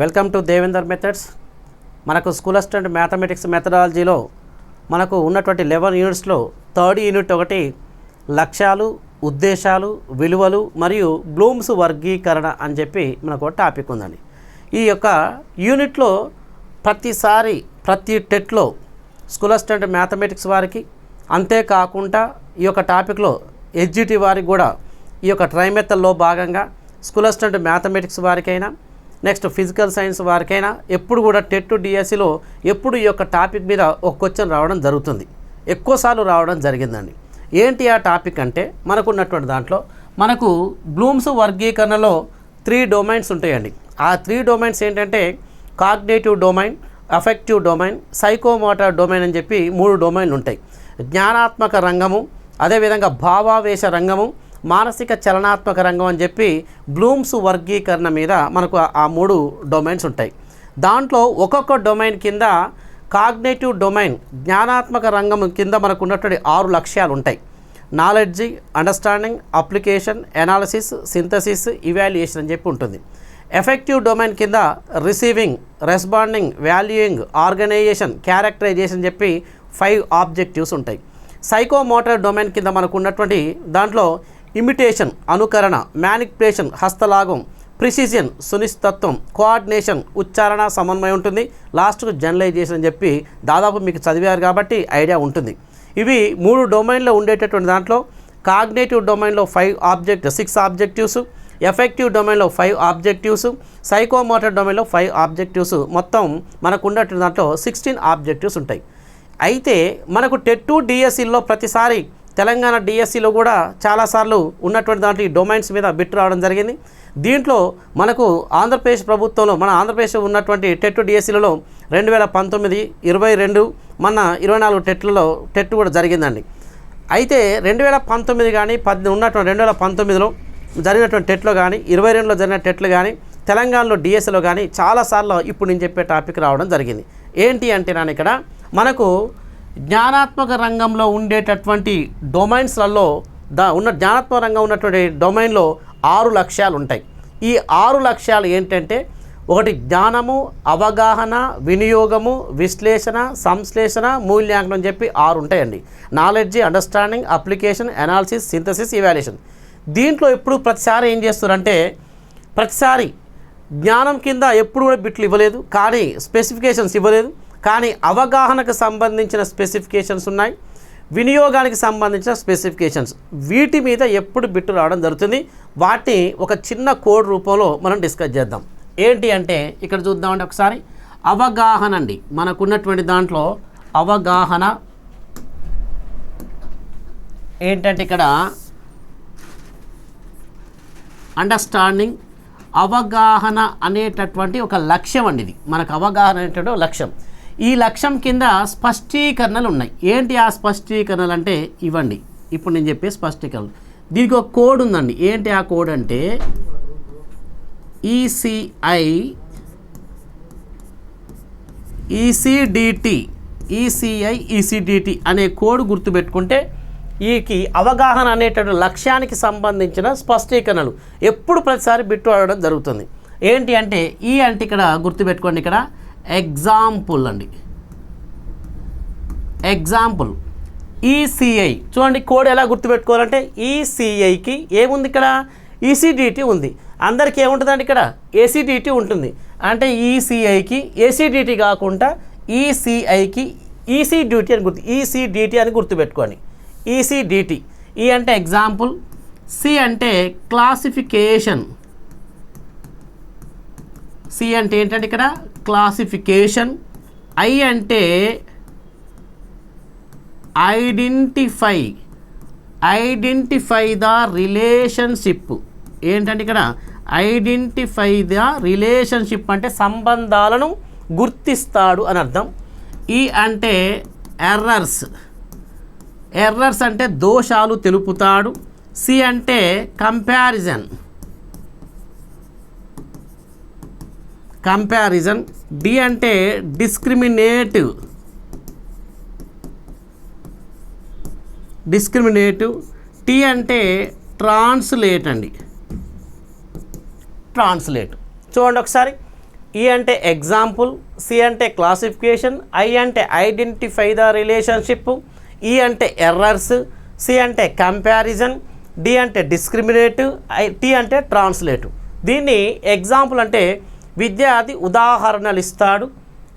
Welcome to Devender methods మనకు school assistant mathematics మెథడాలజీలో మనకు ఉన్నటువంటి లెవెన్ యూనిట్స్లో థర్డ్ యూనిట్ ఒకటి లక్ష్యాలు ఉద్దేశాలు విలువలు మరియు బ్లూమ్స్ వర్గీకరణ అని చెప్పి మనకు ఒక టాపిక్ ఉందండి. ఈ యొక్క యూనిట్లో ప్రతిసారి ప్రతి టెట్లో స్కూల్ అసిస్టెంట్ మ్యాథమెటిక్స్ వారికి అంతేకాకుండా ఈ యొక్క టాపిక్లో ఎస్జిటి వారికి కూడా ఈ యొక్క ట్రైమెత్తల్లో భాగంగా స్కూల్ అసిస్టెంట్ మ్యాథమెటిక్స్ వారికైనా నెక్స్ట్ ఫిజికల్ సైన్స్ వారికైనా ఎప్పుడు కూడా టెట్ డిఎస్సిలో ఎప్పుడు ఈ యొక్క టాపిక్ మీద ఒక క్వశ్చన్ రావడం జరుగుతుంది. ఎక్కువసార్లు రావడం జరిగిందండి. ఏంటి ఆ టాపిక్ అంటే మనకున్నటువంటి దాంట్లో మనకు బ్లూమ్స్ వర్గీకరణలో త్రీ డొమైన్స్ ఉంటాయండి. ఆ త్రీ డొమైన్స్ ఏంటంటే cognitive domain affective domain psychomotor domain అని చెప్పి మూడు డొమైన్లు ఉంటాయి. జ్ఞానాత్మక రంగము అదేవిధంగా భావావేశ రంగము మానసిక చలనాత్మక రంగం అని చెప్పి బ్లూమ్స్ వర్గీకరణ మీద మనకు ఆ మూడు డొమైన్స్ ఉంటాయి. దాంట్లో ఒక్కొక్క డొమైన్ కింద కాగ్నేటివ్ డొమైన్ జ్ఞానాత్మక రంగం కింద మనకు ఉన్నటువంటి ఆరు లక్ష్యాలు ఉంటాయి. Knowledge understanding application analysis synthesis evaluation అని చెప్పి ఉంటుంది. ఎఫెక్టివ్ డొమైన్ కింద receiving responding valuing organisation characterisation చెప్పి ఫైవ్ ఆబ్జెక్టివ్స్ ఉంటాయి. సైకోమోటర్ డొమైన్ కింద మనకు ఉన్నటువంటి దాంట్లో ఇమిటేషన్ అనుకరణ మ్యానిపులేషన్ హస్తలాగం ప్రిసిజన్ సునిశ్చితత్వం కోఆర్డినేషన్ ఉచ్చారణ సమన్వయం ఉంటుంది. లాస్ట్కు జర్నలైజేషన్ అని చెప్పి దాదాపు మీకు చదివారు కాబట్టి ఐడియా ఉంటుంది. ఇవి మూడు డొమైన్లో ఉండేటటువంటి దాంట్లో కాగ్నేటివ్ డొమైన్లో five object six objectives effective డొమైన్లో ఫైవ్ ఆబ్జెక్టివ్స్ సైకోమోటర్ డొమైన్లో ఫైవ్ ఆబ్జెక్టివ్స్. మొత్తం మనకు ఉన్నటువంటి దాంట్లో సిక్స్టీన్ ఆబ్జెక్టివ్స్ ఉంటాయి. అయితే మనకు టెట్ డిఎస్సిలో ప్రతిసారి తెలంగాణ డిఎస్సిలో కూడా చాలాసార్లు ఉన్నటువంటి దాంట్లో ఈ డొమైన్స్ మీద బిట్ రావడం జరిగింది. దీంట్లో మనకు ఆంధ్రప్రదేశ్ ప్రభుత్వంలో మన ఆంధ్రప్రదేశ్ ఉన్నటువంటి టెట్ డిఎస్సిలలో రెండు వేల పంతొమ్మిది ఇరవై రెండు మన ఇరవై నాలుగు టెట్లలో టెట్ కూడా జరిగిందండి. అయితే రెండు వేల పంతొమ్మిది కానీ పద్దెనిమిది ఉన్నటువంటి రెండు వేల పంతొమ్మిదిలో జరిగినటువంటి టెట్లో కానీ ఇరవై రెండులో జరిగిన టెట్లు కానీ తెలంగాణలో డిఎస్సిలో కానీ చాలాసార్లు ఇప్పుడు నేను చెప్పే టాపిక్ రావడం జరిగింది. ఏంటి అంటే నేను ఇక్కడ మనకు జ్ఞానాత్మక రంగంలో ఉండేటటువంటి డొమైన్స్లలో దా ఉన్న జ్ఞానాత్మక రంగం ఉన్నటువంటి డొమైన్లో ఆరు లక్ష్యాలు ఉంటాయి ఈ ఆరు లక్ష్యాలు ఏంటంటే ఒకటి జ్ఞానము అవగాహన వినియోగము విశ్లేషణ సంశ్లేషణ మూల్యాంకనం అని చెప్పి ఆరు ఉంటాయండి. Knowledge understanding application analysis synthesis evaluation. దీంట్లో ఎప్పుడు ప్రతిసారి ఏం చేస్తారంటే ప్రతిసారి జ్ఞానం కింద ఎప్పుడు కూడా బిట్లు ఇవ్వలేదు కానీ స్పెసిఫికేషన్స్ ఇవ్వలేదు కానీ అవగాహనకు సంబంధించిన స్పెసిఫికేషన్స్ ఉన్నాయి వినియోగానికి సంబంధించిన స్పెసిఫికేషన్స్. వీటి మీద ఎప్పుడు బిట్టు రావడం జరుగుతుంది వాటిని ఒక చిన్న కోడ్ రూపంలో మనం డిస్కస్ చేద్దాం. ఏంటి అంటే ఇక్కడ చూద్దామంటే ఒకసారి. అవగాహన అండి. మనకున్నటువంటి దాంట్లో అవగాహన ఏంటంటే ఇక్కడ అండర్స్టాండింగ్ అవగాహన అనేటటువంటి ఒక లక్ష్యం అండి ఇది. మనకు అవగాహన అనేటువంటి లక్ష్యం. ఈ లక్ష్యం కింద స్పష్టీకరణలు ఉన్నాయి ఏంటి ఆ స్పష్టీకరణలు అంటే ఇవ్వండి. ఇప్పుడు నేను చెప్పే స్పష్టీకరణలు దీనికి ఒక కోడ్ ఉందండి. ఏంటి ఆ కోడ్ అంటే ఈసిఐ ఈసిడిటి ఈసిఐ ఈసిడిటి అనే కోడ్ గుర్తుపెట్టుకుంటే ఈకి అవగాహన అనేటటువంటి లక్ష్యానికి సంబంధించిన స్పష్టీకరణలు. ఎప్పుడు ప్రతిసారి బిట్టు ఆడడం జరుగుతుంది. ఏంటి అంటే ఈ అంటే ఇక్కడ గుర్తుపెట్టుకోండి ఇక్కడ. ఎగ్జాంపుల్ అండి. ఎగ్జాంపుల్ ఈసీఐ చూడండి కోడ్ ఎలా గుర్తుపెట్టుకోవాలంటే ఈసీఐకి ఏముంది ఇక్కడ? ఈసీడిటీ ఉంది. అందరికీ ఏముంటుందండి ఇక్కడ? ఏసీడిటీ ఉంటుంది. అంటే ఈసీఐకి ఏసీడిటీ కాకుండా ఈసీఐకి ఈసీడ్యూటీ అని గుర్తు ఈసీడిటీ అని గుర్తుపెట్టుకోండి. ఈసీడిటీ ఈ అంటే ఎగ్జాంపుల్ సి అంటే క్లాసిఫికేషన్ సి అంటే ఏంటంటే ఇక్కడ? క్లాసిఫికేషన్ ఐ అంటే ఐడెంటిఫై ఐడెంటిఫై ద రిలేషన్షిప్ ఏంటంటే ఇక్కడ? ఐడెంటిఫై ద రిలేషన్షిప్ అంటే సంబంధాలను గుర్తిస్తాడు అని అర్థం. ఈ అంటే ఎర్రర్స్ ఎర్రర్స్ అంటే దోషాలు తెలుపుతాడు. సి అంటే కంపారిజన్ కంపారిజన్ డి అంటే డిస్క్రిమినేటివ్. డిస్క్రిమినేటివ్ టీ అంటే ట్రాన్స్లేట్ అండి. ట్రాన్స్లేట్. చూడండి ఒకసారి. ఈ అంటే ఎగ్జాంపుల్ సి అంటే క్లాసిఫికేషన్ ఐ అంటే ఐడెంటిఫై ద రిలేషన్షిప్ ఈ అంటే ఎర్రర్స్ సి అంటే కంపారిజన్ డి అంటే డిస్క్రిమినేటివ్ ఐ టీ అంటే ట్రాన్స్లేటివ్ దీన్ని ఎగ్జాంపుల్ అంటే విద్యార్థి ఉదాహరణలు ఇస్తాడు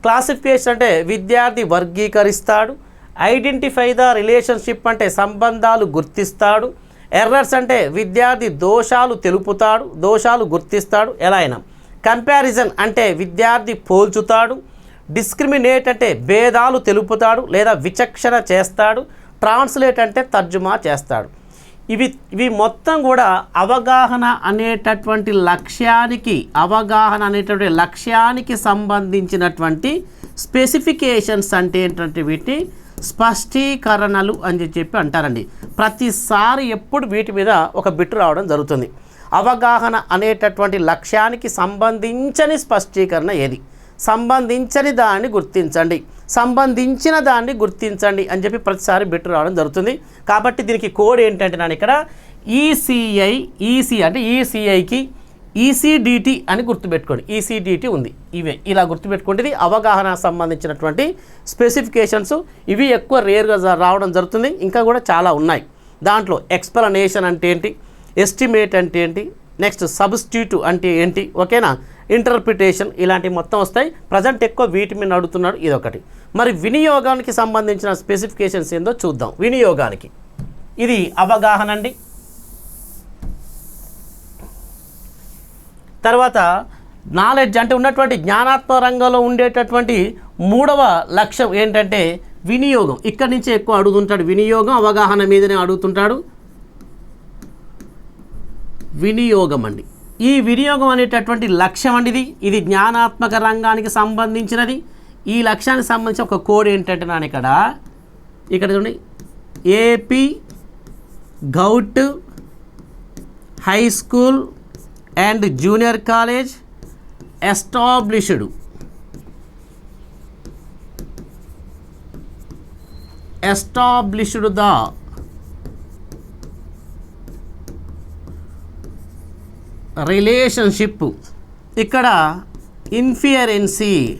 క్లాసిఫికేషన్ అంటే విద్యార్థి వర్గీకరిస్తాడు. ఐడెంటిఫై ద రిలేషన్షిప్ అంటే సంబంధాలు గుర్తిస్తాడు. ఎర్రర్స్ అంటే విద్యార్థి దోషాలు తెలుపుతాడు దోషాలు గుర్తిస్తాడు ఎలా అయినా. కంపారిజన్ అంటే విద్యార్థి పోల్చుతాడు. డిస్క్రిమినేట్ అంటే భేదాలు తెలుపుతాడు లేదా విచక్షణ చేస్తాడు. ట్రాన్స్లేట్ అంటే తర్జుమా చేస్తాడు. ఇవి ఇవి మొత్తం కూడా అవగాహన అనేటటువంటి లక్ష్యానికి అవగాహన అనేటటువంటి లక్ష్యానికి సంబంధించినటువంటి స్పెసిఫికేషన్స్ అంటే ఏంటంటే వీటిని స్పష్టీకరణలు అని చెప్పి అంటారండి. ప్రతిసారి ఎప్పుడు వీటి మీద ఒక బిట్టు రావడం జరుగుతుంది. అవగాహన అనేటటువంటి లక్ష్యానికి సంబంధించని స్పష్టీకరణ ఏది? సంబంధించని దాన్ని గుర్తించండి. సంబంధించిన దాన్ని గుర్తించండి అని చెప్పి ప్రతిసారి బిట్టు రావడం జరుగుతుంది. కాబట్టి దీనికి కోడ్ ఏంటంటే నేను ఇక్కడ ఈసీఐ ఈసీ అంటే ఈసీఐకి ఈసీడిటి అని గుర్తుపెట్టుకోండి. ఈసీడిటి ఉంది. ఇవే. ఇలా గుర్తుపెట్టుకోండి ఇది అవగాహన సంబంధించినటువంటి స్పెసిఫికేషన్స్ ఇవి ఎక్కువ రేర్గా రావడం జరుగుతుంది. ఇంకా కూడా చాలా ఉన్నాయి. దాంట్లో ఎక్స్ప్లనేషన్ అంటే ఏంటి? ఎస్టిమేట్ అంటే ఏంటి? నెక్స్ట్ సబ్స్టిట్యూట్ అంటే ఏంటి? ఓకేనా? ఇంటర్ప్రిటేషన్ ఇలాంటివి మొత్తం వస్తాయి. ప్రజెంట్ ఎక్కువ వీటి మీద అడుగుతున్నాడు ఇదొకటి. మరి వినియోగానికి సంబంధించిన స్పెసిఫికేషన్స్ ఏందో చూద్దాం. వినియోగానికి. ఇది అవగాహన అండి. తర్వాత నాలెడ్జ్ అంటే ఉన్నటువంటి జ్ఞానాత్మ రంగంలో ఉండేటటువంటి మూడవ లక్ష్యం ఏంటంటే వినియోగం. ఇక్కడి నుంచి ఎక్కువ అడుగుతుంటాడు. వినియోగం అవగాహన మీదనే అడుగుతుంటాడు. వినియోగం అండి. ఈ వినియోగం అనేటటువంటి లక్ష్యం అండి ఇది. ఇది జ్ఞానాత్మక రంగానికి సంబంధించినది. ఈ లక్ష్యానికి సంబంధించిన ఒక కోడ్ ఏంటంటే నాన్న ఇక్కడ ఇక్కడ చూడండి. AP govt high school and junior college established. Established the relationship. ఇక్కడ ఇన్ఫియరెన్సీ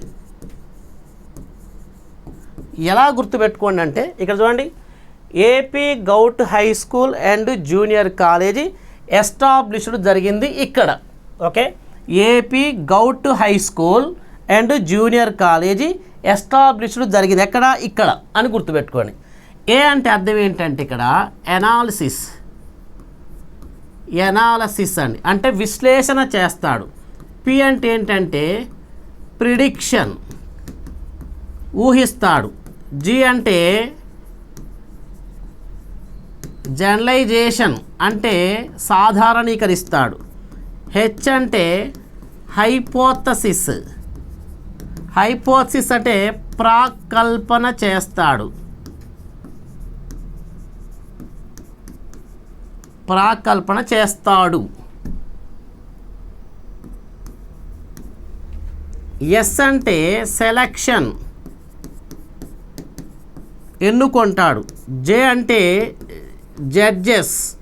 ఎలా గుర్తుపెట్టుకోండి అంటే ఇక్కడ చూడండి. AP govt high school and junior college established జరిగింది ఇక్కడ. Okay AP govt high school and junior college established జరిగింది ఎక్కడ? ఇక్కడ. అని గుర్తుపెట్టుకోండి. ఏ అంటే అర్థం ఏంటంటే ఇక్కడ ఎనాలిసిస్ ఎనాలసిస్ అండి. అంటే విశ్లేషణ చేస్తాడు. పి అంటే ఏంటంటే ప్రిడిక్షన్ ఊహిస్తాడు. జి అంటే జనరలైజేషన్ అంటే సాధారణీకరిస్తాడు. హెచ్ అంటే హైపోతసిస్ హైపోతసిస్ అంటే ప్రాకల్పన చేస్తాడు. ప్రాకల్పన చేస్తాడు. ఎస్ అంటే సెలక్షన్. ఎన్నుకుంటాడు. జే అంటే జడ్జెస్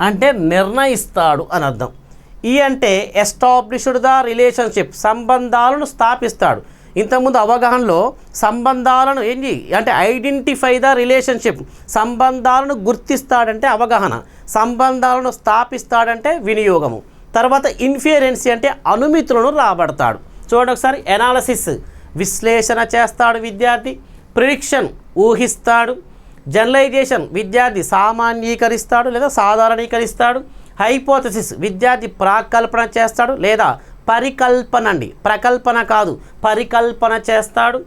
అంటే నిర్ణయిస్తాడు అని అర్థం. ఈ అంటే ఎస్టాబ్లిష్డ్ ద రిలేషన్షిప్ సంబంధాలను స్థాపిస్తాడు. ఇంతకుముందు అవగాహనలో సంబంధాలను ఏంటి అంటే ఐడెంటిఫై ద రిలేషన్షిప్ సంబంధాలను గుర్తిస్తాడంటే అవగాహన. సంబంధాలను స్థాపిస్తాడంటే వినియోగము. తర్వాత ఇన్ఫియరెన్సీ అంటే అనుమితులను రాబడతాడు. చూడండి ఒకసారి ఎనాలసిస్ విశ్లేషణ చేస్తాడు విద్యార్థి. ప్రిడిక్షన్ ఊహిస్తాడు. జనరలైజేషన్ విద్యార్థి సామాన్యీకరిస్తాడు లేదా సాధారణీకరిస్తాడు. హైపోథసిస్ విద్యార్థి ప్రాకల్పన చేస్తాడు లేదా పరికల్పన అండి. ప్రకల్పన కాదు పరికల్పన చేస్తాడు.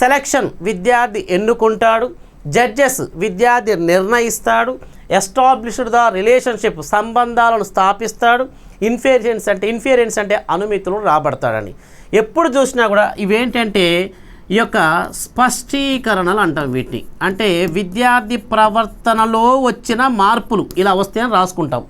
సెలక్షన్ విద్యార్థి ఎన్నుకుంటాడు. జడ్జెస్ విద్యార్థి నిర్ణయిస్తాడు. ఎస్టాబ్లిష్డ్ ద రిలేషన్షిప్ సంబంధాలను స్థాపిస్తాడు. ఇన్ఫీరియన్స్ అంటే ఇన్ఫీరియన్స్ అంటే అనుమితులు రాబడతాడని ఎప్పుడు చూసినా కూడా ఇవేంటంటే ఈ యొక్క స్పష్టీకరణలు అంటాం వీటిని. అంటే విద్యార్థి ప్రవర్తనలో వచ్చిన మార్పులు ఇలా వస్తే రాసుకుంటాం.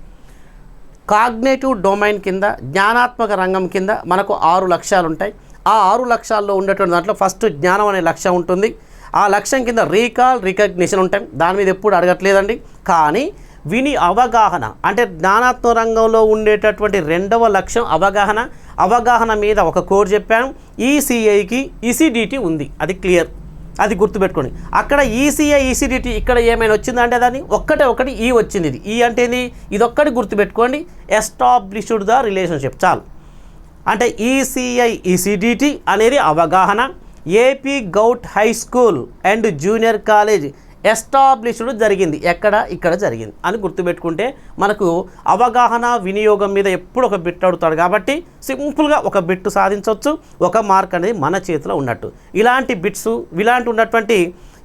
కాగ్నేటివ్ డొమైన్ కింద జ్ఞానాత్మక రంగం కింద మనకు ఆరు లక్ష్యాలు ఉంటాయి ఆ ఆరు లక్ష్యాల్లో ఉండేటువంటి దాంట్లో ఫస్ట్ జ్ఞానం అనే లక్ష్యం ఉంటుంది. ఆ లక్ష్యం కింద రీకాల్ రికగ్నిషన్ ఉంటాయి. దాని మీద ఎప్పుడు అడగట్లేదండి. కానీ విని అవగాహన అంటే జ్ఞానాత్మ రంగంలో ఉండేటటువంటి రెండవ లక్ష్యం అవగాహన. అవగాహన మీద ఒక కోర్ చెప్పాను. ఈసీఐకి ఈసీడీటీ ఉంది. అది క్లియర్. అది గుర్తుపెట్టుకోండి. అక్కడ ఈసీఐ ఈసీడిటీ ఇక్కడ ఏమైనా వచ్చిందంటే దాన్ని ఒక్కటే ఒకటి ఈ వచ్చింది ఇది. ఈ అంటే ఏంది? ఇదొక్కటి గుర్తుపెట్టుకోండి. ఎస్టాబ్లిష్డ్ ద రిలేషన్షిప్ చాలు. అంటే ఈసీఐ ఈసీడీటీ అనేది అవగాహన. AP govt high school and junior college established జరిగింది. ఎక్కడ? ఇక్కడ జరిగింది. అని గుర్తుపెట్టుకుంటే మనకు అవగాహన వినియోగం మీద ఎప్పుడు ఒక బిట్ అడుగుతాడు కాబట్టి సింపుల్గా ఒక బిట్ సాధించవచ్చు ఒక మార్క్ అనేది మన చేతిలో ఉన్నట్టు. ఇలాంటి బిట్స్ ఇలాంటి ఉన్నటువంటి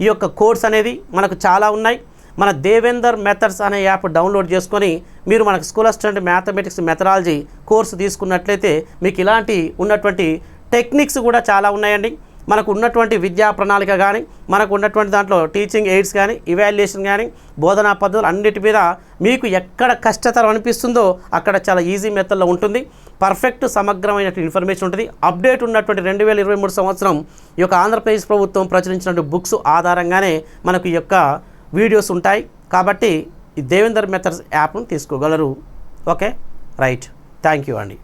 ఈ యొక్క కోర్స్ అనేది మనకు చాలా ఉన్నాయి. మన దేవేందర్ మెథడ్స్ అనే యాప్ డౌన్లోడ్ చేసుకొని మీరు మనకు school assistant mathematics methodology course తీసుకున్నట్లయితే మీకు ఇలాంటి ఉన్నటువంటి టెక్నిక్స్ కూడా చాలా ఉన్నాయండి. మనకు ఉన్నటువంటి విద్యా ప్రణాళిక కానీ మనకు ఉన్నటువంటి దాంట్లో టీచింగ్ ఎయిడ్స్ కానీ ఇవాల్యుయేషన్ కానీ బోధనా పద్ధతులు అన్నిటి మీద మీకు ఎక్కడ కష్టతరం అనిపిస్తుందో అక్కడ చాలా ఈజీ మెథడ్లో ఉంటుంది. పర్ఫెక్ట్ సమగ్రమైన ఇన్ఫర్మేషన్ ఉంటుంది. అప్డేట్ ఉన్నటువంటి రెండు వేల ఇరవై మూడు సంవత్సరం ఈ యొక్క ఆంధ్రప్రదేశ్ ప్రభుత్వం ప్రచురించినటువంటి బుక్స్ ఆధారంగానే మనకు ఈ యొక్క వీడియోస్ ఉంటాయి. కాబట్టి ఈ దేవేందర్ మెథడ్స్ యాప్ను తీసుకోగలరు. ఓకే? రైట్. థ్యాంక్ యూ అండి.